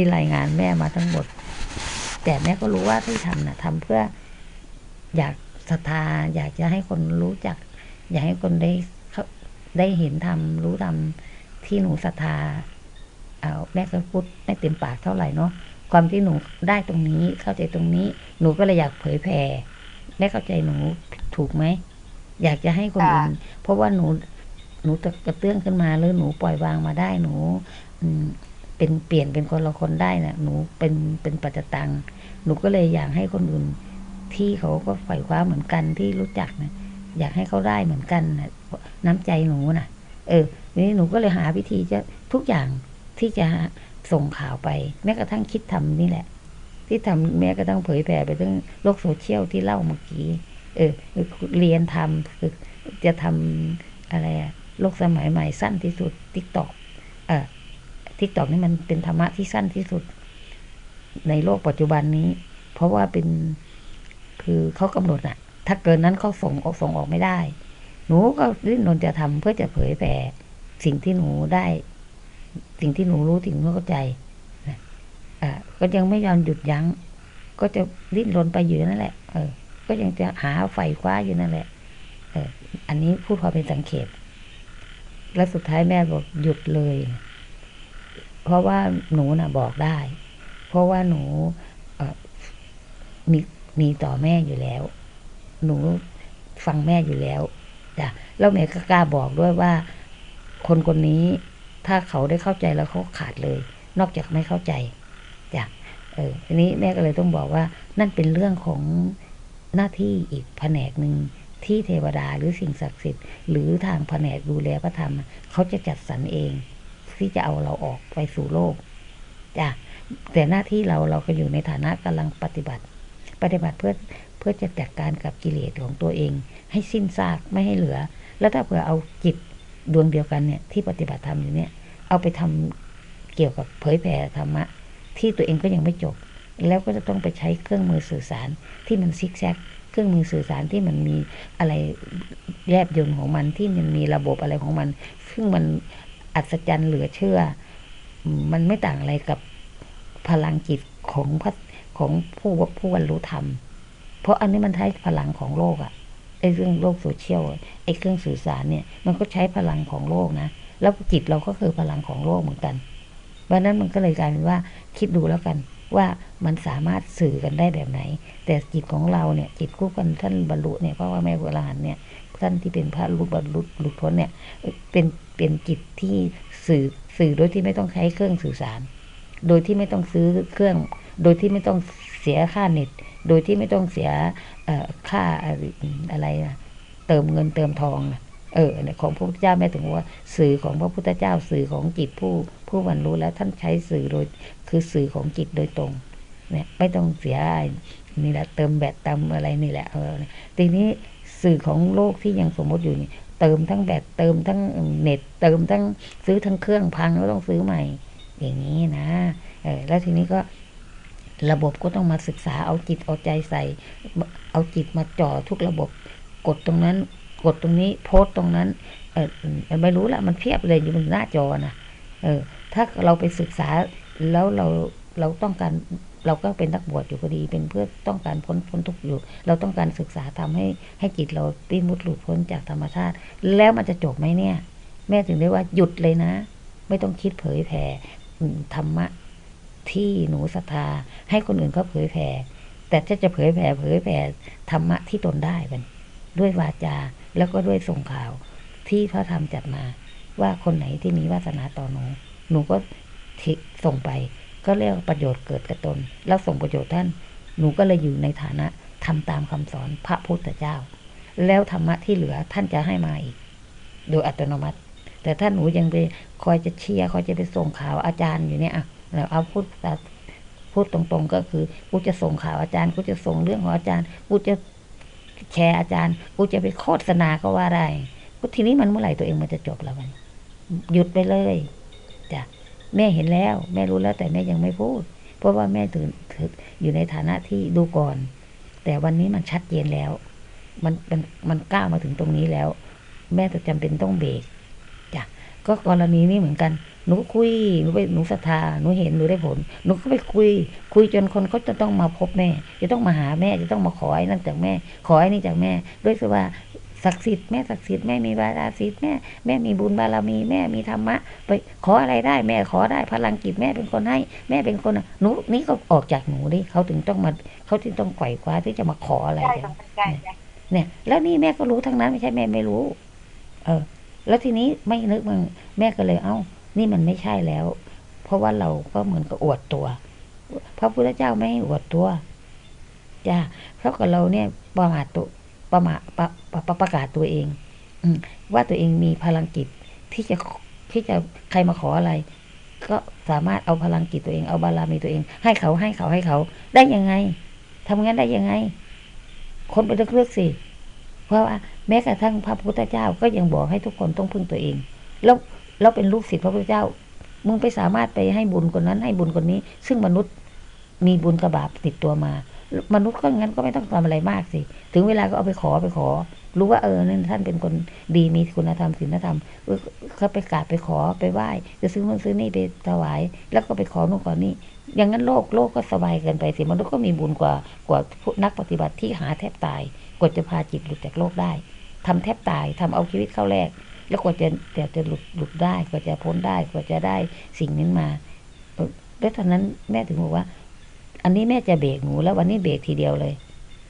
ที่รายงานแม่มาทั้งหมด แต่แม่ก็รู้ว่าที่ทำนะ่ะทำเพื่ออยากศรัทธาอยากจะให้คนรู้จัก อยากให้คนได้เขาได้เห็นทำรู้ทำที่หนูศรัทธาเอาแม่ก็พูดไม่เต็มปากเท่าไหร่เนาะความที่หนูได้ตรงนี้เข้าใจตรงนี้ หนูก็เลยอยากเผยแผ่แม่เข้าใจหนูถูกไหมอยากจะให้คนอื่นเพราะว่าหนูหนูจะกระเตื้องขึ้นมาหรือหนูปล่อยวางมาได้หนู อืม เป็นเปลี่ยนเป็นคนละคนได้นะ่ะหนูเป็นเป็นปัจจตัง หนูก็เลยอยากให้คนอื่นที่เขาก็ฝ่ายคว้าเหมือนกันที่รู้จักนะอยากให้เขาได้เหมือนกันนะน้ำใจหนูนะเออนี่หนูก็เลยหาวิธีจะทุกอย่างที่จะส่งข่าวไป แม้กระทั่งคิดทำนี่แหละ ที่ทำแม้กระทั่งเผยแผ่ไปทั้งโลกโซเชียลที่เล่าเมื่อกี้เออเรียนทำคือจะทำอะไรอะโลกสมัยใหม่สั้นที่สุดทิกตอกเออ ทิกตอกนี่มันเป็นธรรมะที่สั้นที่สุด ในโลกปัจจุบันนี้ เพราะว่าเป็นคือเขากำหนดอะถ้าเกินนั้นเขาส่งออกส่งออกไม่ได้ หนูก็ริ้นรนจะทำเพื่อจะเผยแผ่สิ่งที่หนูได้ สิ่งที่หนูรู้สิ่งที่หนูเข้าใจนะอ่าก็ยังไม่ยอมหยุดยัง้ง ก็จะริ้นรนไปอยู่นั่นแหละ เออ ก็ยังจะหาไฟคว้าอยู่นั่นแหละ เออ อันนี้พูดพอเป็นสังเกต แล้วสุดท้ายแม่บอกหยุดเลย เพราะว่าหนูน่ะบอกได้ เพราะว่าหนูมีมีต่อแม่อยู่แล้ว หนูฟังแม่อยู่แล้วจ้ะแล้วแม่ก็กล้าบอกด้วยว่า คนคนนี้ถ้าเขาได้เข้าใจแล้วเขาขาดเลย นอกจากไม่เข้าใจจ้ะเออทีนี้แม่ก็เลยต้องบอกว่า นั่นเป็นเรื่องของหน้าที่อีกแผนกหนึ่งที่เทวดาหรือสิ่งศักดิ์สิทธิ์ หรือทางแผนกดูแลพระธรรมเขาจะจัดสรรเอง ที่จะเอาเราออกไปสู่โลกจ้ะแต่หน้าที่เราเราก็อยู่ในฐานะกำลังปฏิบัติ ปฏิบัติเพื่อเพื่อจะจัดการกับกิเลสของตัวเอง ให้สิ้นซากไม่ให้เหลือ แล้วถ้าเผื่อเอาจิตดวงเดียวกันเนี่ยที่ปฏิบัติธรรมอยู่เนี่ย เอาไปทำเกี่ยวกับเผยแผ่ธรรมะ ที่ตัวเองก็ยังไม่จบ แล้วก็จะต้องไปใช้เครื่องมือสื่อสารที่มันซิกแซกเครื่องมือสื่อสารที่มันมีอะไรแยบยนต์ของมันที่มันมีระบบอะไรของมัน ซึ่งมัน อัศจรรย์เหลือเชื่อ มันไม่ต่างอะไรกับพลังจิตของพระของผู้ผู้บรรลุธรรม เพราะอันนี้มันใช้พลังของโลกอะไอ้เรื่องโลกโซเชียลไอ้เครื่องสื่อสารเนี่ย มันก็ใช้พลังของโลกนะ แล้วจิตเราก็คือพลังของโลกเหมือนกันเพราะนั้นมันก็เลยกลายเป็นว่าคิดดูแล้วกันว่ามันสามารถสื่อกันได้แบบไหน แต่จิตของเราเนี่ย จิตคู่กันท่านบรรลุเนี่ยเพราะว่าแม่กุลานเนี่ยท่านที่เป็นพระรุบรรลุหลุดพ้นเนี่ยเป็น เป็นจิตที่สื่อสื่อโดยที่ไม่ต้องใช้เครื่องสื่อสาร โดยที่ไม่ต้องซื้อเครื่อง โดยที่ไม่ต้องเสียค่าเน็ต โดยที่ไม่ต้องเสียค่าอะไรนะเติมเงินเติมทองนะเออของพระพุทธเจ้าแม่ถึงว่า สื่อของพระพุทธเจ้าสื่อของจิตผู้ผู้บรรลุแล้วท่านใช้สื่อโดยคือสื่อของจิตโดยตรงเนี่ยไม่ต้องเสียนี่แหละเติมแบตเติมอะไรนี่แหละเออทีนี้สื่อของโลกที่ยังสมมติอยู่นี่ เติมทั้งแบตเติมทั้งเน็ต เติมทั้งซื้อทั้งเครื่องพังก็ต้องซื้อใหม่ อย่างนี้นะเออแล้วทีนี้ก็ระบบก็ต้องมาศึกษาเอาจิตเอาใจใส่ เอาจิตมาจ่อทุกระบบ กดตรงนั้น กดตรงนี้โพสตรงนั้นเออไม่รู้ละมันเพียบเลยอยู่บนหน้าจอนะเออถ้าเราไปศึกษาแล้วเราเราต้องการ เราก็เป็นนักบวชอยู่พอดี เป็นเพื่อต้องการพ้นพ้นทุกข์อยู่ เราต้องการศึกษาทำให้ให้จิตเราปีมุดหลุดพ้นจากธรรมชาติ แล้วมันจะจบไหมเนี่ย แม่ถึงได้ว่าหยุดเลยนะ ไม่ต้องคิดเผยแผ่ธรรมะที่หนูศรัทธา ให้คนอื่นเขาเผยแผ่ แต่ถ้าจะเผยแผ่เผยแผ่ธรรมะที่ตนได้มัน ด้วยวาจาแล้วก็ด้วยส่งข่าวที่พระธรรมจัดมา ว่าคนไหนที่มีวาสนาต่อหนู หนูก็ส่งไป ก็เรียกประโยชน์เกิดกับตน แล้วส่งประโยชน์ท่าน หนูก็เลยอยู่ในฐานะทำตามคำสอนพระพุทธเจ้า แล้วธรรมะที่เหลือท่านจะให้มาอีก โดยอัตโนมัติ แต่ถ้าหนูยังไปคอยจะเชียร์คอยจะไปส่งข่าวอาจารย์อยู่เนี่ยอะเราเอาพูดพูดตรงๆก็คือกูจะส่งข่าวอาจารย์กูจะส่งเรื่องของอาจารย์กูจะแชร์อาจารย์กูจะไปโฆษณาก็ว่าได้กูทีนี้มันเมื่อไหร่ตัวเองมันจะจบแล้วมันหยุดไปเลย แม่เห็นแล้ว แม่รู้แล้วแต่แม่ยังไม่พูด เพราะว่าแม่ถือถืออยู่ในฐานะที่ดูก่อน แต่วันนี้มันชัดเจนแล้ว มันมันมันก้าวมาถึงตรงนี้แล้ว แม่จะจำเป็นต้องเบรกจ้ะก็กรณีนี้เหมือนกันหนูคุยหนูไปหนูศรัทธาหนูเห็นหนูได้ผลหนูก็ไปคุย คุยจนคนเขาจะต้องมาพบแม่ จะต้องมาหาแม่จะต้องมาขอไอ้นั่นจากแม่ ขอไอ้นี่จากแม่ ด้วยสว่า ศักดิ์สิทธิ์แม่ศักดิ์สิทธิ์แม่มีบารสิทธิ์แม่แม่มีบุญบารมีแม่มีธรรมะ ไปขออะไรได้แม่ขอได้พลังจิตแม่เป็นคนให้ แม่เป็นคนหนูนี่ก็ออกจากหนูดิเขาถึงต้องมาเขาถึงต้องไขว่คว้าที่จะมาขออะไรใช่กันค่ะใช่ใช่เนี่ย แล้วนี่แม่ก็รู้ทั้งนั้นไม่ใช่แม่ไม่รู้ เออ แล้วทีนี้ไม่นึกมันแม่ก็เลยเอ้า นี่มันไม่ใช่แล้ว เพราะว่าเราก็เหมือนกับอวดตัวพระพุทธเจ้าไม่ให้อวดตัวจ้าเพราะกับเราเนี่ยประมาทตัว ประมาประประประประกาศตัวเอง อืว่าตัวเองมีพลังจิตที่จะที่จะใครมาขออะไร ก็สามารถเอาพลังจิตตัวเองเอาบารามีตัวเอง ให้เขาให้เขาให้เขา ได้ยังไงทำงั้นได้ยังไง คนไปเลือกๆสิเพราะว่าแม้กระทั่งพระพุทธเจ้าก็ยังบอกให้ทุกคนต้องพึ่งตัวเอง แล้วเราเป็นลูกศิษย์พระพุทธเจ้า มึงไปสามารถไปให้บุญคนนั้นให้บุญคนนี้ ซึ่งมนุษย์มีบุญกับบาปติดตัวมา มนุษย์ก็งั้นก็ไม่ต้องทำอะไรมากสิ ถึงเวลาก็เอาไปขอไปขอ รู้ว่าเออนั่นท่านเป็นคนดีมีคุณธรรมศีลธรรมเออเขาไปกราบไปขอไปไหว้จะซื้อนู่นซื้อนี่ไปถวาย แล้วก็ไปขอนู่นขอนี่อย่างนั้นโลกโลกก็สบายเกินไปสิมนุษย์ก็มีบุญกว่ากว่านักปฏิบัติที่หาแทบตายกว่าจะพาจิตหลุดจากโลกได้ทำแทบตายทำเอาชีวิตเข้าแลกแล้วกว่าจะจะจะหลุดหลุดได้กว่าจะพ้นได้กว่าจะได้สิ่งนั้นมาเออแล้วตอนนั้นแม่ถึงบอกว่า อันนี้แม่จะเบรกหนูแล้ววันนี้เบรกทีเดียวเลย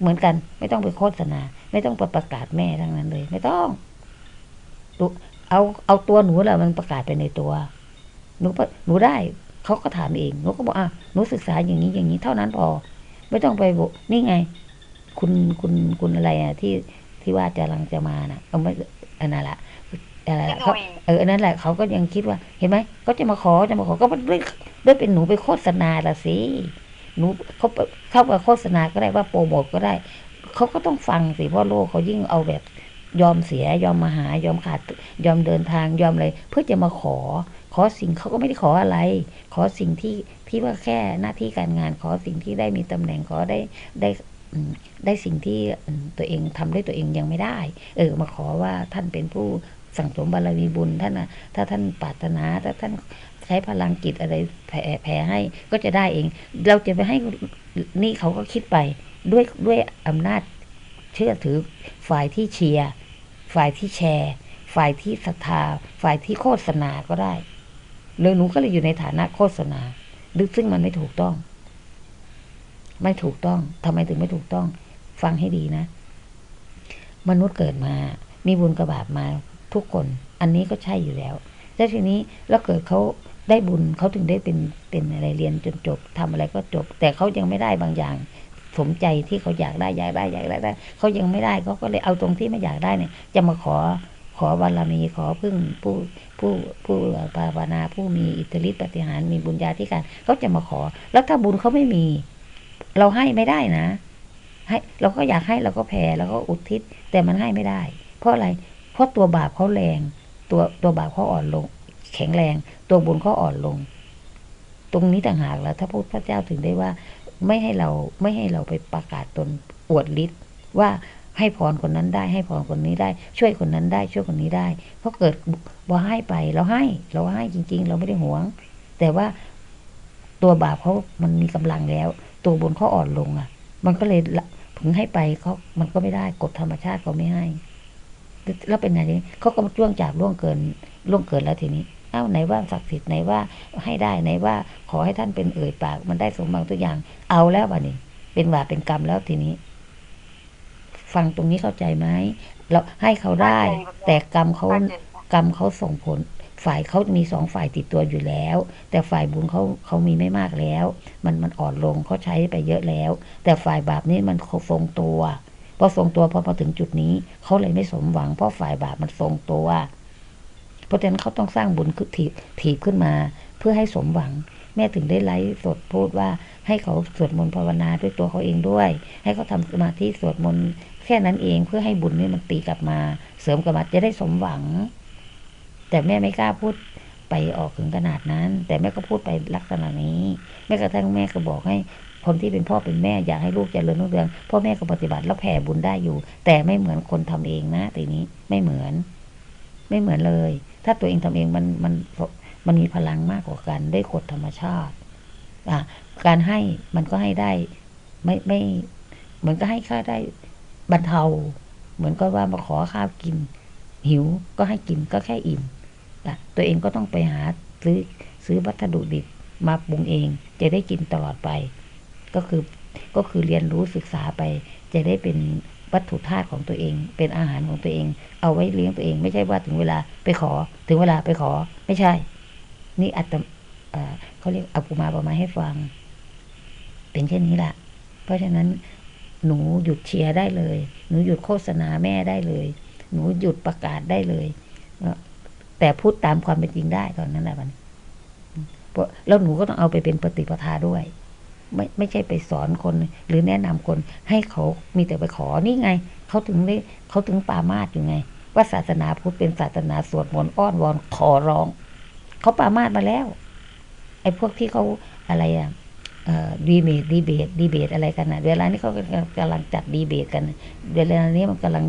เหมือนกัน ไม่ต้องไปโฆษณา ไม่ต้องไปประกาศแม่ทั้งนั้นเลย ไม่ต้องดูเอาเอาตัวหนูแหละมันประกาศไปในตัว หนูปะหนูได้เขาก็ถามเองหนูก็บอกอะหนูศึกษาอย่างนี้อย่างนี้เท่านั้นพอ ไม่ต้องไปบอกนี่ไง คุณคุณคุณอะไรอะที่ที่ว่าจะลังจะมาน่ะเอาไม่อันนั้นละอะไรพี่ละหเขานุ่ยเอออันนั้นแหละเขาก็ยังคิดว่า เห็นไหมเขาจะมาขอจะมาขอก็ด้วยด้วยเป็นหนูไปโฆษณาละสิ หนูเขาเข้ามาโฆษณาก็ได้ว่าโปรโมทก็ได้ เขาก็ต้องฟังสิเพราะโลกเขายิ่งเอาแบบยอมเสียยอมมาหายอมขาดยอมเดินทางยอมอะไรเพื่อจะมาขอ ขอสิ่งเขาก็ไม่ได้ขออะไร ขอสิ่งที่ที่ว่าแค่หน้าที่การงานขอสิ่งที่ได้มีตำแหน่งขอได้ได้ได้สิ่งที่ตัวเองทำได้ตัวเองยังไม่ได้ เออ มาขอว่าท่านเป็นผู้สั่งสมบารมีบุญท่านนะถ้าท่านปรารถนาถ้าท่าน ช้พลังจิตอะไรแผ่แผ่ให้ ก็จะได้เอง เราจะไปให้นี่เขาก็คิดไปด้วยด้วยอำนาจเชื่อถือฝ่ายที่เชียร์ฝ่ายที่แชร์ ฝ่ายที่ศรัทธา ฝ่ายที่โฆษณาก็ได้เลยหนูก็เลยอยู่ในฐานะโฆษณาดึซึ่งมันไม่ถูกต้อง ไม่ถูกต้องทำไมถึงไม่ถูกต้อง ฟังให้ดีนะ มนุษย์เกิดมา มีบุญกับบาปมาทุกคน อันนี้ก็ใช่อยู่แล้ว แล้วทีนี้แล้วเกิดเขา ได้บุญเขาถึงได้เป็นเป็นอะไรเรียนจนจบทำอะไรก็จบ แต่เขายังไม่ได้บางอย่าง สมใจที่เขาอยากได้อยากได้อยากได้เขายังไม่ได้เขาก็เลยเอาตรงที่ไม่อยากได้เนี่ย จะมาขอขอบารมีขอพึ่งผู้ผู้ผู้ปาวนาผู้มีอิทธิฤทธิปฏิหารมีบุญญาธิการเขาจะมาขอ แล้วถ้าบุญเขาไม่มี เราให้ไม่ได้นะ ให้เราก็อยากให้เราก็แผ่แล้วก็อุทิศแต่มันให้ไม่ได้ เพราะอะไร เพราะตัวบาปเขาแรง ตัวตัวบาปเขาอ่อนลง แข็งแรง ตัวบุญเขาอ่อนลง ตรงนี้ต่างหากแล้ว ถ้าพระพุทธเจ้าถึงได้ว่า ไม่ให้เราไม่ให้เราไปประกาศตนอวดฤทธิ์ว่าให้พรคนนั้นได้ ให้พรคนนี้ได้ ช่วยคนนั้นได้ ช่วยคนนี้ได้ เพราะเกิดบ่ให้ไปเราให้ เราให้จริง ๆ เราไม่ได้หวง แต่ว่าตัวบาปเขามันมีกำลังแล้ว ตัวบุญเขาอ่อนลงอะ มันก็เลยถึงให้ไปเขามันก็ไม่ได้กฎธรรมชาติเขาไม่ให้ แล้วเป็นไงทีนี้เขาก็ล่วงจากล่วงเกินล่วงเกินแล้วทีนี้ เอ้าไหนว่าศักดิ์สิทธิ์ไหนว่าให้ได้ไหนว่าขอให้ท่านเป็นเอ่ยปาก มันได้สมบังทุกอย่าง เอาแล้ววะนี่เป็นว่าเป็นกรรมแล้วทีนี้ ฟังตรงนี้เข้าใจไหมเราให้เขาได้ แต่กรรมเขาเข้าใจค่ะกรรมเขาส่งผล ฝ่ายเขามีสองฝ่ายติดตัวอยู่แล้ว แต่ฝ่ายบุญเขาเขามีไม่มากแล้ว มันมันอ่อนลงเขาใช้ไปเยอะแล้ว แต่ฝ่ายบาปนี่มันทรงตัวพอทรงตัวพอมาถึงจุดนี้เขาเลยไม่สมหวังเพราะฝ่ายบาปมันทรงตัว เพราะฉะนั้นเขาต้องสร้างบุญคือถีบถีบขึ้นมา เพื่อให้สมหวัง แม่ถึงได้ไลฟ์สดพูดว่าให้เขาสวดมนต์ภาวนาด้วยตัวเขาเองด้วย ให้เขาทำสมาธิสวดมนต์แค่นั้นเองเพื่อให้บุญนี่มันตีกลับมา เสริมกลับมาจะได้สมหวัง แต่แม่ไม่กล้าพูดไปออกถึงขนาดนั้น แต่แม่ก็พูดไปลักษณะนี้แม้กระทั่งแม่ก็บอกให้คนที่เป็นพ่อเป็นแม่อยากให้ลูกเจริญรุ่งเรืองพ่อแม่ก็ปฏิบัติแล้วแผ่บุญได้อยู่ แต่ไม่เหมือนคนทำเองนะทีนี้ไม่เหมือน ไม่เหมือนเลย ถ้าตัวเองทำเองมันมันมันมีพลังมากกว่ากันได้กฎธรรมชาติอะการให้มันก็ให้ได้ไม่ไม่เหมือนก็ให้ค่าได้บรรเทา เหมือนก็ว่ามาขอข้าวกิน หิวก็ให้กินก็แค่อิ่มอะตัวเองก็ต้องไปหาซื้อซื้อวัสดุดิบมาปรุงเอง จะได้กินตลอดไป ก็คือก็คือเรียนรู้ศึกษาไป จะได้เป็น วัตถุธาตุของตัวเอง เป็นอาหารของตัวเอง เอาไว้เลี้ยงตัวเอง ไม่ใช่ว่าถึงเวลาไปขอ ถึงเวลาไปขอ ไม่ใช่ นี่อัตเอ่อเขาเรียกอาปูมาประมาให้ฟัง เป็นเช่นนี้แหละเพราะฉะนั้นหนูหยุดเชียร์ได้เลย หนูหยุดโฆษณาแม่ได้เลย หนูหยุดประกาศได้เลยแต่พูดตามความเป็นจริงได้ตอนนั้นแหละมันเพราะแล้วหนูก็ต้องเอาไปเป็นปฏิปทาด้วย ไม่ไม่ใช่ไปสอนคนหรือแนะนำคนให้เขามีแต่ไปขอนี่ไง เขาถึงได้เขาถึงปามาสอยู่ไง ว่าศาสนาพุทธเป็นศาสนาสวดมนต์อ้อนวอนขอร้อง เขาปามาสมาแล้วไอ้พวกที่เขาอะไรอะดีเบตดีเบตดีเบตอะไรกันนะเวลานี้เขากำลังจัดดีเบตกัน เวลานี้มันกำลัง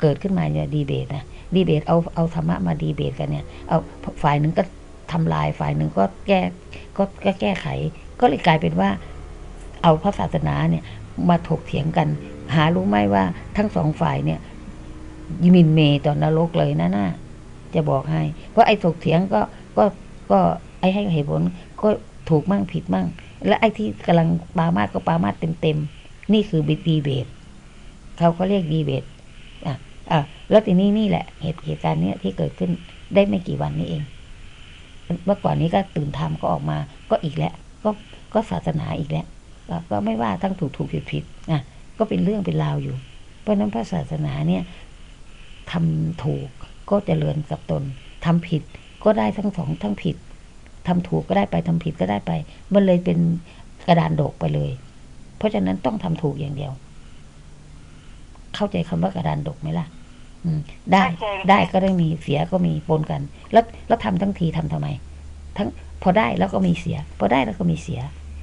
เกิดขึ้นมาเนี่ยดีเบตนะดีเบตเอาเอาธรรมะมาดีเบตกันเนี่ยเอาฝ่ายหนึ่งก็ทำลายฝ่ายหนึ่งก็แก้ก็ก็แก้ไข ก็เลยกลายเป็นว่า เอาพระศาสนาเนี่ยมาถกเถียงกัน หารู้ไหมว่าทั้งสองฝ่ายเนี่ยยิมินเมต่อนรกเลยนะน่าจะบอกให้ เพราะไอ้ถกเถียงก็ก็ก็ไอ้ให้เหตุผลก็ถูกมั่งผิดมั่ง และไอ้ที่กำลังปามาสก็ปามาสเต็มๆ นี่คือบิดีเบตเขาก็เรียกดีเบตอะอะแล้วทีนี้นี่แหละเหตุเหตุการณ์เนี้ยที่เกิดขึ้นได้ไม่กี่วันนี้เอง เมื่อก่อนนี้ก็ตื่นธรรมก็ออกมาก็อีกแล้ว ก็ก็ศาสนาอีกแล้วก็ก็ไม่ว่าทั้งถูกถูกผิดผิดอะก็เป็นเรื่องเป็นราวอยู่ เพราะนั้นพระศาสนาเนี่ยทำถูกก็เจริญกับตนทำผิดก็ได้ทั้งสองทั้งผิดทำถูกก็ได้ไปทำผิดก็ได้ไป มันเลยเป็นกระดานโดกไปเลย เพราะฉะนั้นต้องทำถูกอย่างเดียว เข้าใจคำว่ากระดานดกไหมล่ะอืมได้ได้ก็ได้มีเสียก็มีปนกัน แล้วแล้วทำทั้งทีทำทำไม ทั้ง พอได้แล้วก็มีเสีย พอได้แล้วก็มีเสีย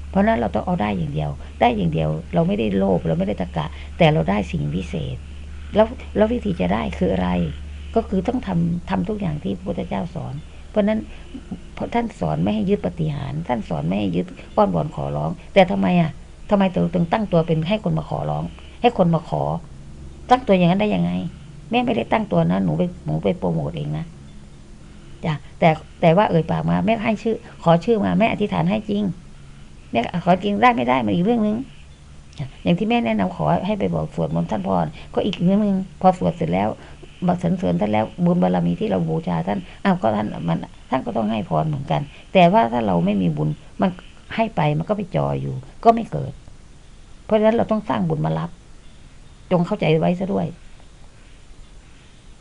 เพราะนั้นเราต้องเอาได้อย่างเดียว ได้อย่างเดียว เราไม่ได้โลภเราไม่ได้ตะกะ แต่เราได้สิ่งพิเศษ แล้วแล้ววิธีจะได้คืออะไร ก็คือต้องทำทำทุกอย่างที่พระพุทธเจ้าสอน เพราะนั้นท่านสอนไม่ให้ยึดปฏิหาร ท่านสอนไม่ให้ยึดป้อนบอนขอร้อง แต่ทำไมอะทำไมถึงตั้งตัวเป็นให้คนมาขอร้อง ให้คนมาขอ ตั้งตัวอย่างนั้นได้ยังไง แม่ไม่ได้ตั้งตัวนะหนูไปหนูไปโปรโมทเองนะ จ้ะแต่แต่ว่าเอ่ยปากมาแม่ให้ชื่อ ขอชื่อมาแม่อธิษฐานให้จริงแม่ขอจริงได้ไม่ได้มันอีกเรื่องนึงอย่างที่แม่แนะนำขอให้ไปบอกสวดมนต์ท่านพรก็อีกเรื่องนึงพอสวดเสร็จแล้วบักสรรเสริญท่านแล้วบุญบารรมีที่เราบูชาท่านอ้าวก็ท่านมันท่านก็ต้องให้พรเหมือนกัน แต่ว่าถ้าเราไม่มีบุญมันให้ไปมันก็ไปจออยู่ ก็ไม่เกิด เพราะฉะนั้นเราต้องสร้างบุญมารับ จงเข้าใจไว้ซะด้วย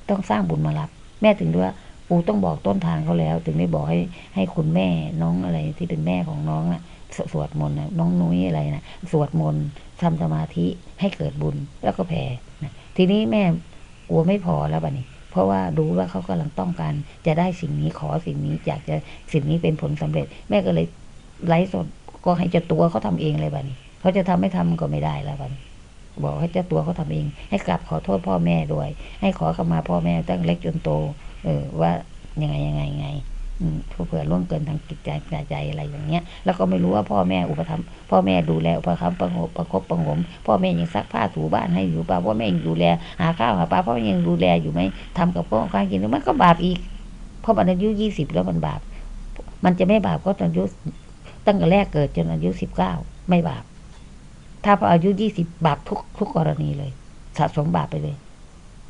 ต้องสร้างบุญมารับ แม่ถึงด้วย ปูต้องบอกต้นทางเขาแล้ว ถึงได้บอกให้ให้คุณแม่น้องอะไรที่เป็นแม่ของน้องน่ะสวดมนต์นะน้องนุ้ยอะไรนะสวดมนต์ทำสมาธิให้เกิดบุญแล้วก็แผ่นะทีนี้แม่กลัวไม่พอแล้วบัดนี้ เพราะว่ารู้ว่าเขากำลังต้องการ จะได้สิ่งนี้ขอสิ่งนี้อยากจะสิ่งนี้เป็นผลสำเร็จ แม่ก็เลยไลฟ์สดก็ให้เจ้าตัวเขาทำเองเลยบัดนี้เขาจะทำไม่ทำก็ไม่ได้แล้วบัดนี้บอกให้เจ้าตัวเขาทำเอง ให้กลับขอโทษพ่อแม่ด้วย ให้ขอขมาพ่อแม่ตั้งเล็กจนโต เออว่ายังไงยังไงยังไงเผื่อล่วงเกินทางจิตใจใจอะไรอย่างเงี้ย แล้วก็ไม่รู้ว่าพ่อแม่อุปถัมภ์พ่อแม่ดูแลอุปถัมภ์ประงบประคบประงม พ่อแม่ยังซักผ้าถูบ้านให้อยู่ป่าพ่อแม่ยังดูแลหาข้าวหาปลาพ่อยังดูแลอยู่ไหมทำกับพ่อข้ากินมันก็บาปอีกเพราะมันอายุยี่สิบแล้วมันบาป มันจะไม่บาปก็ตอนอายุตั้งแต่แรกเกิดจนอายุสิบเก้าไม่บาป ถ้าพออายุยี่สิบบาปทุกทุกกรณีเลย สะสมบาปไปเลย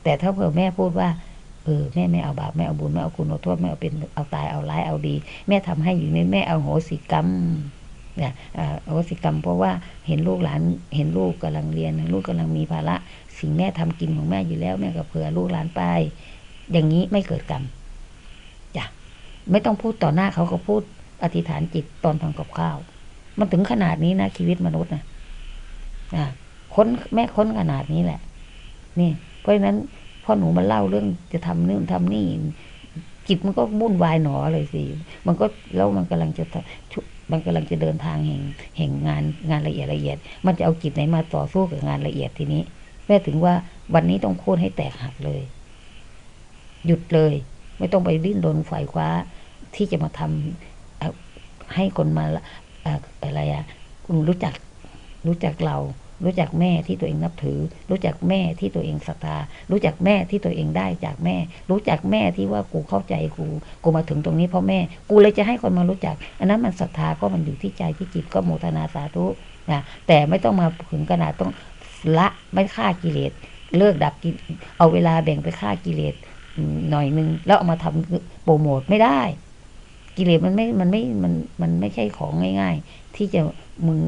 แต่ถ้าเผื่อแม่พูดว่า ออแม่ไม่เอาบาปไม่เอาบุญไม่เอาคุณเอาโทษไม่เอาเป็นเอาตายเอาร้ายเอาดี แม่ทำให้อยู่นี้แม่เอาโหสิกรรมเนี่ยโหสิกรรมเพราะว่าเห็นลูกหลานเห็นลูกกำลังเรียนลูกกำลังมีภาระสิ่งแม่ทำกินของแม่อยู่แล้วแม่ก็เผื่อลูกหลานไป อย่างนี้ไม่เกิดกรรมจ้ะไม่ต้องพูดต่อหน้าเขาก็พูดอธิษฐานจิตตอนทำกับข้าว มันถึงขนาดนี้นะชีวิตมนุษย์นะอ่าค้นแม่ค้นขนาดนี้แหละ นี่ เพราะฉะนั้น พอหนูมาเล่าเรื่องจะทำนู่นทำนี่จิตมันก็วุ่นวายหนอเลยสิ มันก็แล้วมันกำลังจะมันกำลังจะเดินทางแห่งแห่งงานงานละเอียดละเอียด มันจะเอาจิตไหนมาต่อสู้กับงานละเอียดทีนี้แม่ถึงว่าวันนี้ต้องโค่นให้แตกหักเลย หยุดเลย ไม่ต้องไปดิ้นรนฝ่ายคว้าที่จะมาทำเอ่อให้คนมาอะไรอะรู้จักรู้จักเรา รู้จักแม่ที่ตัวเองนับถือ รู้จักแม่ที่ตัวเองศรัทธา รู้จักแม่ที่ตัวเองได้จากแม่ รู้จักแม่ที่ว่ากูเข้าใจกู กูมาถึงตรงนี้เพราะแม่ กูเลยจะให้คนมารู้จัก อันนั้นมันศรัทธาก็มันอยู่ที่ใจที่จิตก็โมทนาสาธุนะแต่ไม่ต้องมาถึงขนาดต้องละไม่ฆ่ากิเลสเลิกดับกิเอาเวลาแบ่งไปฆ่ากิเลสหน่อยนึงแล้วเอามาทำโปรโมทไม่ได้ กิเลสมันไม่มันไม่มันมันไม่ใช่ของง่าย ๆ ที่จะมึง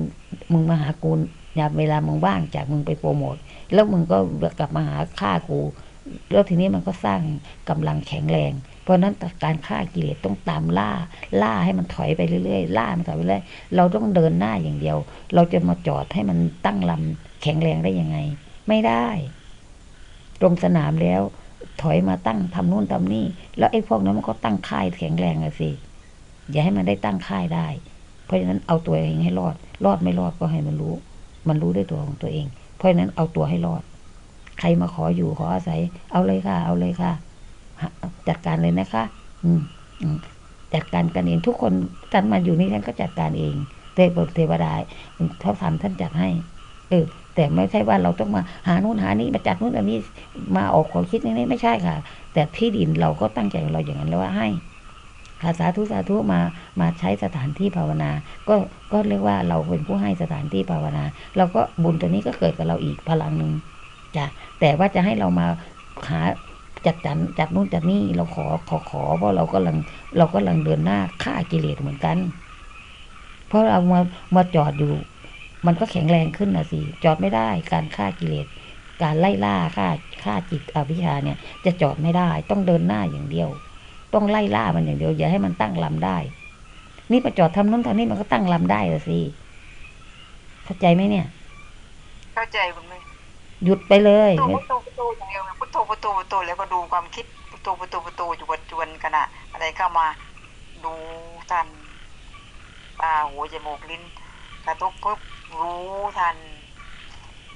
มึงมาหากู ยาเวลามึงว่างจากมึงไปโปรโมทแล้วมึงก็กลับมาหาฆ่ากู แล้วทีนี้มันก็สร้างกำลังแข็งแรง เพราะนั้นการฆ่ากิเลสต้องตามล่าล่าให้มันถอยไปเรื่อยๆล่ามันถอยไปเรื่อยเราต้องเดินหน้าอย่างเดียว เราจะมาจอดให้มันตั้งลำแข็งแรงได้ยังไง ไม่ได้ตรงสนามแล้ว ถอยมาตั้งทำนู่นทำนี่ แล้วไอ้พวกนั้นมันก็ตั้งค่ายแข็งแรงอะสิอย่าให้มันได้ตั้งค่ายได้ เพราะฉะนั้นเอาตัวเองให้รอด รอดไม่รอดก็ให้มันรู้ มันรู้ด้วยตัวของตัวเอง เพราะฉะนั้นเอาตัวให้รอด ใครมาขออยู่ขออาศัย เอาเลยค่ะ เอาเลยค่ะ จัดการเลยนะคะ อืมจัดการกันเองทุกคนท่านมาอยู่นี่ท่านก็จัดการเองเทพเทวดาเขาทำท่านจัดให้ เออ แต่ไม่ใช่ว่าเราต้องมาหานู่นหานี่มาจัดนู่นอันนี้มาออกความคิดนี้ไม่ใช่ค่ะ แต่ที่ดินเราก็ตั้งใจเราอย่างนั้นแล้วว่าให้ สาธุสาธุมามาใช้สถานที่ภาวนา ก็ก็เรียกว่าเราเป็นผู้ให้สถานที่ภาวนา เราก็บุญตัวนี้ก็เกิดกับเราอีกพลังหนึ่งจ้ะแต่ว่าจะให้เรามาหาจัดจันจัดนู่นจัดนี่เราขอขอขอ เพราะเราก็ลังเราก็ลังเดินหน้าฆ่ากิเลสเหมือนกัน เพราะเรามามาจอดอยู่ มันก็แข็งแรงขึ้นนะสิจอดไม่ได้การฆ่ากิเลสการไล่ล่าฆ่าฆ่าจิตอวิชชาเนี่ย จะจอดไม่ได้ต้องเดินหน้าอย่างเดียว ต้องไล่ล่ามันอย่างเดียวอย่าให้มันตั้งลำได้ นี่ประจอดทำนู้นทำนี่มันก็ตั้งลำได้ละสิเข้าใจไหมเนี่ย เข้าใจคุณแม่หยุดไปเลย พุทโธพุทโธพุทโธอย่างเดียวพุทโธพุทโธพุทโธแล้วก็ดูความคิดพุทโธพุทโธพุทโธอยู่บนจวนขณะอะไรเข้ามาดูทันตาหูจมูกลิ้นกระทบปุ๊บรู้ทัน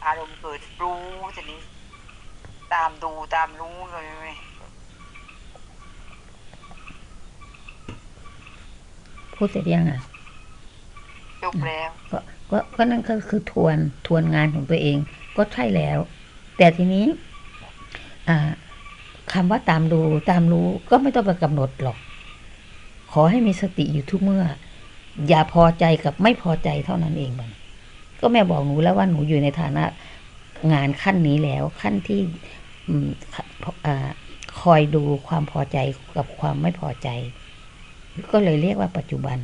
อารมณ์เกิดรู้ทีนี้ ตามดูตามรู้เลยไหม พูดเสร็จยังอะจบแล้วก็ก็ก็นั่นก็คือทวนทวนงานของตัวเอง ก็ใช่แล้ว แต่ทีนี้อ่าคำว่าตามดูตามรู้ก็ไม่ต้องไปกำหนดหรอก ขอให้มีสติอยู่ทุกเมื่อ อย่าพอใจกับไม่พอใจเท่านั้นเองมัน ก็แม่บอกหนูแล้วว่าหนูอยู่ในฐานะงานขั้นนี้แล้วขั้นที่อืมอ่าคอยดูความพอใจกับความไม่พอใจ ก็เลยเรียกว่าปัจจุบัน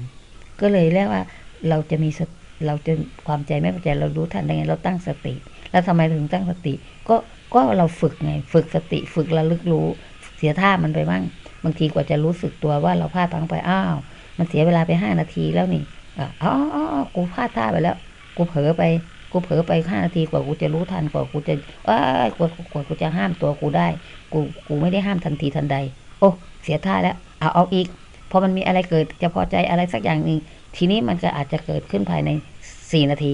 ก็เลยเรียกว่าเราจะมีเราจะความใจไม่พอใจเรารู้ทันได้ไงเราตั้งสติ แล้วทำไมถึงตั้งสติ ก็ก็เราฝึกไง ฝึกสติ ฝึกระลึกรู้ เสียท่ามันไปบ้างบางทีกว่าจะรู้สึกตัวว่าเราพลาดพลังไปอ้าว มันเสียเวลาไปห้านาทีแล้วนี่อ๋ออ๋อกูพลาดท่าไปแล้ว กูเผลอไปกูเผลอไปห้านาทีกว่ากูจะรู้ทันกว่ากูจะอ้ยกว่ากว่ากูจะห้ามตัวกูได้ กูกูไม่ได้ห้ามทันทีทันใด โอ้เสียท่าแล้วเอาเอาอีก พอมันมีอะไรเกิดจะพอใจอะไรสักอย่างหนึ่งทีนี้มันก็อาจจะเกิดขึ้นภายในสี่นาที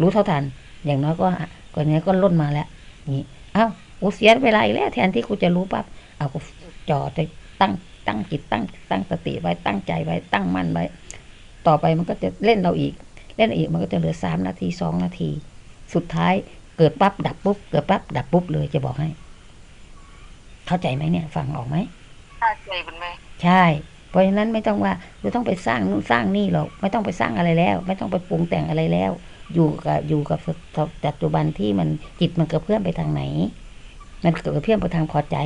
รู้เท่าทัน อย่างน้อยก็ก่อนนี้ก็ล่นมาแล้วนี่อ้าวกูเสียเวลาอีกแล้วแทนที่กูจะรู้ปั๊บเอากูจอดไปตั้งตั้งจิตตั้ง ตั้งสติไว้ตั้งใจไว้ตั้งมั่นไว้ ต่อไปมันก็จะเล่นเราอีก เล่นอีกมันก็จะเหลือสามนาทีสองนาที สุดท้ายเกิดปั๊บดับปุ๊บเกิดปั๊บดับปุ๊บเลยจะบอกให้ เข้าใจไหมเนี่ย ฟังออกไหมเข้าใจคุณแม่ใช่ เพราะฉะนั้นไม่ต้องว่าจะต้องไปสร้างนู่นสร้างนี่หรอกไม่ต้องไปสร้างอะไรแล้ว ไม่ต้องไปปรุงแต่งอะไรแล้ว อยู่กับอยู่กับปัจจุบันที่มันจิตมันกระเพื่อมไปทางไหน มันกระเพื่อมไปทางพอใจ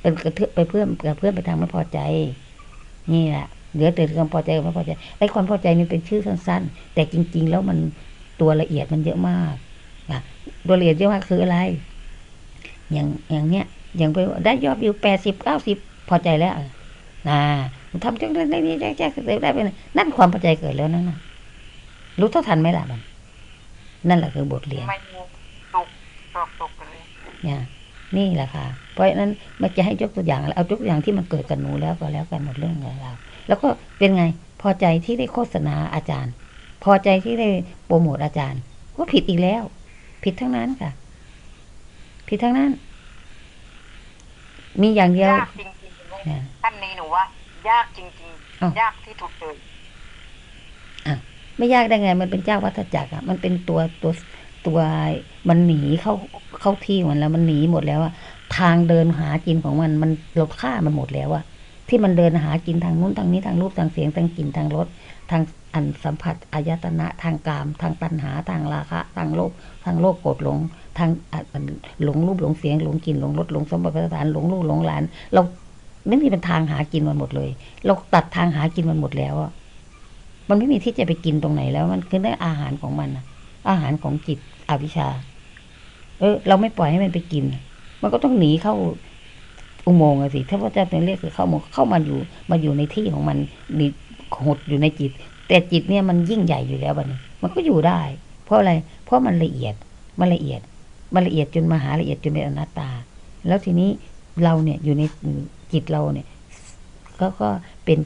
เป็นกระเทือไปเพื่อมกระเพื่อมไปทางไม่พอใจ นี่แหละเหลือแต่ความพอใจกับไม่พอใจไอ้ความพอใจนี่เป็นชื่อสั้นๆ แต่จริง ๆ แล้วมันตัวละเอียดมันเยอะมากอะตัวละเอียดเยอะมากคืออะไร อย่างอย่างเนี้ยอย่างไปได้ยอดวิวแปดสิบเก้าสิบพอใจแล้ว นะทำจังได้นี่แจ๊กแจ๊กได้ไปนั่นความพอใจเกิดแล้วนั่นนะรู้เท่าทันไหมล่ะมันนั่นแหละคือบทเรียนไม่ตกตกตกเลยเนี่ยนี่แหละค่ะ เพราะฉะนั้นมันจะให้ยกตัวอย่างเอายกตัวอย่างที่มันเกิดกับหนูแล้วก็แล้วกันหมดเรื่องเราแล้วก็เป็นไงพอใจที่ได้โฆษณาอาจารย์ พอใจที่ได้โปรโมทอาจารย์ ก็ผิดอีกแล้ว ผิดทั้งนั้นค่ะ ผิดทั้งนั้น มีอย่างเดียว ยากจริงๆคุณแม่เนี่ยท่านนี้หนูว่า ยากจริงอ้าวๆยากที่สุดเลยไม่ยากได้ไง มันเป็นเจ้าวัฏจักรอะมันเป็นตัวตัวตัวมันหนีเข้าเข้าที่มันแล้วมันหนีหมดแล้วอะทางเดินหากินของมันมันเราฆ่ามันหมดแล้วอะที่มันเดินหากินทางนู้นทางนี้ทางรูปทางเสียงทางกลิ่นทางรสทางอันสัมผัสอายตนะทางกาม ทางตัณหาทางราคะ ทางโลภทางโลภโกรธหลง ทางอะอันหลงรูปหลงเสียงหลงกลิ่นหลงรสหลงสมบัติสถานหลงลูกหลงหลาน เรา ไม่มีเป็นทางหากินมันหมดเลย เราตัดทางหากินมันหมดแล้วอะมันไม่มีที่จะไปกินตรงไหนแล้ว มันคือได้อาหารของมันนะอาหารของจิตอวิชชา เออ เราไม่ปล่อยให้มันไปกิน มันก็ต้องหนีเข้าอุโมงค์อะสิถ้าพระเจ้าเป็นเรียกคือเข้ามาเข้ามาอยู่ มาอยู่ในที่ของมันนี่หดอยู่ในจิต แต่จิตเนี่ยมันยิ่งใหญ่อยู่แล้วบัดนี้ มันก็อยู่ได้ เพราะอะไร เพราะมันละเอียด มันละเอียด มันละเอียดจนมหาละเอียดจนเป็นอนัตตา แล้วทีนี้เราเนี่ยอยู่ใน จิตเราเนี่ยก็ก็เป็น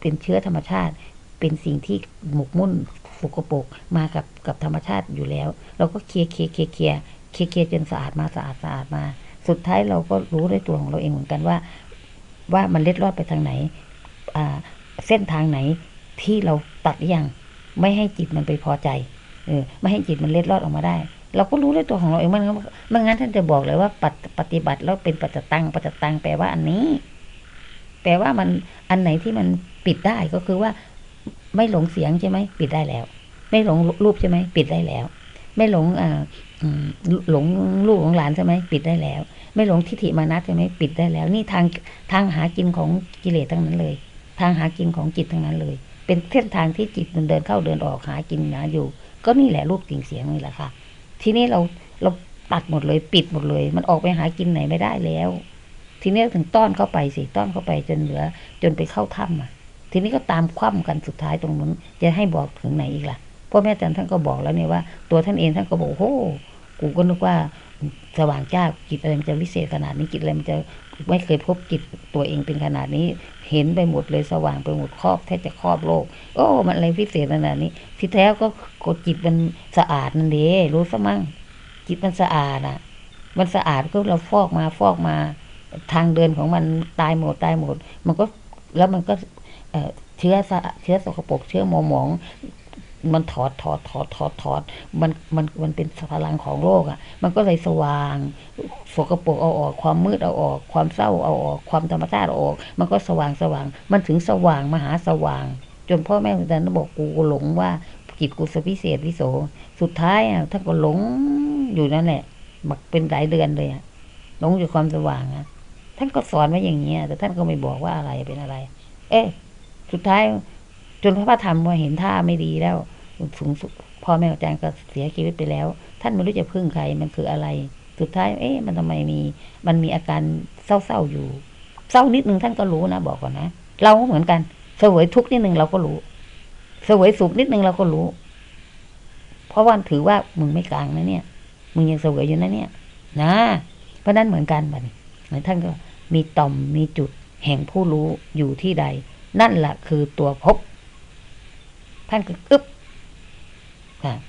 เป็นเชื้อธรรมชาติ เป็นสิ่งที่หมกมุ่นสกปรกมากับกับธรรมชาติอยู่แล้ว เราก็เคลียร์เคลียร์เคลียร์เคลียร์เคลียร์เคลียร์จนสะอาดมาสะอาดสะอาดมา สุดท้ายเราก็รู้ด้วยตัวของเราเองเหมือนกันว่า ว่ามันเล็ดลอดไปทางไหนอ่าเส้นทางไหนที่เราตัดหรือยังไม่ให้จิตมันไปพอใจเออไม่ให้จิตมันเล็ดลอดออกมาได้ เราก็รู้ด้วยตัวของเราเองมันไม่งั้นท่านจะบอกเลยว่าปฏิปฏิบัติแล้วเป็นปัจจตังปัจจตังแปลว่าอันนี้ แปลว่ามันอันไหนที่มันปิดได้ก็คือว่า ไม่หลงเสียงใช่ไหมปิดได้แล้ว ไม่หลงรูปใช่ไหมปิดได้แล้ว ไม่หลงอ่าหลงลูกของหลานใช่ไหมปิดได้แล้ว ไม่หลงทิฏฐิมานะใช่ไหมปิดได้แล้ว นี่ทางทางหากินของกิเลสทั้งนั้นเลย ทางหากินของจิตทั้งนั้นเลย เป็นเส้นทางที่จิตมันเดินเข้าเดินออกหากินหาอยู่ ก็นี่แหละรูปกลิ่นเสียงนี่แหละค่ะ ทีนี้เราเราตัดหมดเลย ปิดหมดเลย มันออกไปหากินไหนไม่ได้แล้ว ทีนี้ถึงต้อนเข้าไปสิต้อนเข้าไปจนเหลือ จนไปเข้าถ้ำอะ ทีนี้ก็ตามคว่ำกันสุดท้ายตรงนั้นจะให้บอกถึงไหนอีกล่ะพ่อแม่อาจารย์ท่านก็บอกแล้วเนี่ยว่า ตัวท่านเองท่านก็บอกโอ้ กูก็นึกว่าสว่างจ้าจิตอะไรมันจะวิเศษขนาดนี้จิตอะไรมันจะไม่เคยพบจิตตัวเองเป็นขนาดนี้ เห็นไปหมดเลยสว่างไปหมดครอบแทบจะครอบโลก โอ้ มันอะไรพิเศษขนาดนี้ ที่แท้ก็กดจิตมันสะอาดนั่นเองรู้ซะมั่ง จิตมันสะอาดอะ มันสะอาดก็เราฟอกมาฟอกมา ทางเดินของมันตายหมดตายหมด มันก็แล้วมันก็เอเชื้อสะเชื้อสกปรกเชื้อหมองหมอง มันถอดถอดถอดถอดถอดมันมันมันเป็นพลังของโลกอะ่ะ มันก็เลยสว่างสกปรกเอาออก ความมืดเอาออก ความเศร้าเอาออก ความธรรมชาติเอาออก มันก็สว่างสว่าง มันถึงสว่างมหาสว่าง จนพ่อแม่อาจารย์บอกกูหลงว่าจิตกูสวิเศษวิโสสุดท้ายอะท่านก็หลงอยู่นั่นแหละบักเป็นหลายเดือนเลยอะหลงอยู่ความสว่างอะท่านก็สอนไว้อย่างเงี้ยแต่ท่านก็ไม่บอกว่าอะไรเป็นอะไร เอ๊ะสุดท้าย จนพระพระธรรมว่าเห็นท่าไม่ดีแล้วสูงสุดพ่อแม่อาจารย์ก็เสียชีวิตไปแล้ว ท่านไม่รู้จะพึ่งใครมันคืออะไร สุดท้าย เอ๊ะมันทำไมมี มันมีอาการเศร้าๆอยู่ เศร้านิดนึงท่านก็รู้นะบอกก่อนนะเราก็เหมือนกันเสวยทุกนิดนึงเราก็รู้เสวยสุขนิดนึงเราก็รู้ เพราะว่าถือว่ามึงไม่กลางนะเนี่ย มึงยังเสวยอยู่นะเนี่ย นะ เพราะนั้นเหมือนกันบัดนี้ท่านก็มีต่อมมีจุดแห่งผู้รู้อยู่ที่ใด นั่นแหละคือตัวภพ ท่านก็อึ๊บ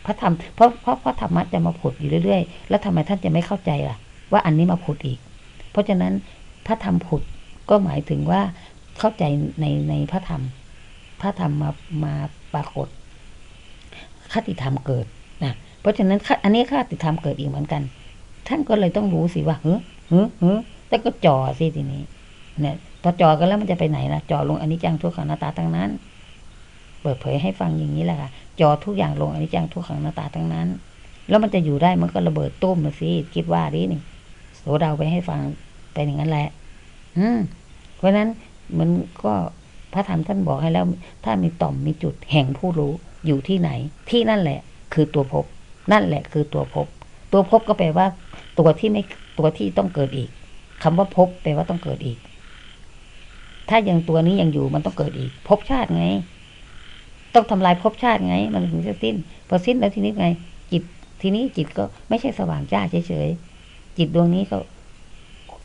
พระธรรมเพราะเพราะพระธรรมะจะมาผุดอยู่เรื่อยๆ แล้วทำไมท่านจะไม่เข้าใจล่ะ ว่าอันนี้มาผุดอีก เพราะฉะนั้นพระธรรมผุดก็หมายถึงว่าเข้าใจในในพระธรรม พระธรรมมามาปรากฏคติธรรมเกิดนะเพราะฉะนั้นอันนี้คติธรรมเกิดอีกเหมือนกัน ท่านก็เลยต้องรู้สิว่าเฮ้อเฮ้อเฮ้อแล้วก็จ่อสิทีนี้เนี่ยพอจ่อกันแล้วมันจะไปไหนล่ะจ่อลงอันนี้จังทุกขังนาตาทั้งนั้น เปิดเผยให้ฟังอย่างนี้แหละค่ะจอทุกอย่างลงอันนี้จังทุกขังหน้าตาทั้งนั้น แล้วมันจะอยู่ได้มันก็ระเบิดตุ้มนะสิคิดว่าดินี่โสดาไปให้ฟังไปอย่างนั้นแหละ อืมเพราะฉะนั้นมันก็พระธรรมท่านบอกให้แล้ว ถ้ามีต่อมมีจุดแห่งผู้รู้อยู่ที่ไหน ที่นั่นแหละ คือตัวภพนั่นแหละคือตัวภพตัวภพก็แปลว่า ตัวที่ไม่ตัวที่ต้องเกิดอีกคำว่าภพแปลว่าต้องเกิดอีก ถ้ายังตัวนี้ยังอยู่มันต้องเกิดอีกภพชาติไง ต้องทำลายภพชาติไง มันถึงจะสิ้นพอสิ้นแล้วทีนี้ไง จิตทีนี้จิตก็ไม่ใช่สว่างจ้าเฉยๆจิตดวงนี้ก็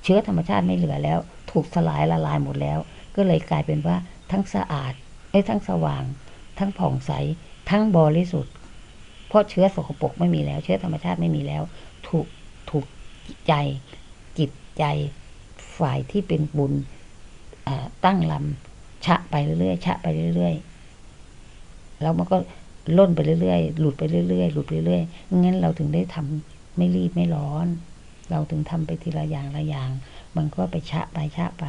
เชื้อธรรมชาติไม่เหลือแล้ว ถูกสลายละลายหมดแล้ว ก็เลยกลายเป็นว่าทั้งสะอาดไอ้ทั้งสว่าง ทั้งผ่องใส ทั้งบริสุทธิ์ เพราะเชื้อสกปรกไม่มีแล้ว เชื้อธรรมชาติไม่มีแล้ว ถูกถูกใจ จิตใจฝ่ายที่เป็นบุญตั้งลำชะไปเรื่อยๆชะไปเรื่อยๆ แล้วมันก็ล่นไปเรื่อยๆ หลุดไปเรื่อยๆ หลุดไปเรื่อยๆ งั้นเราถึงได้ทำไม่รีบไม่ร้อน เราถึงทำไปทีละอย่างละอย่าง มันก็ไปชะไปชะไป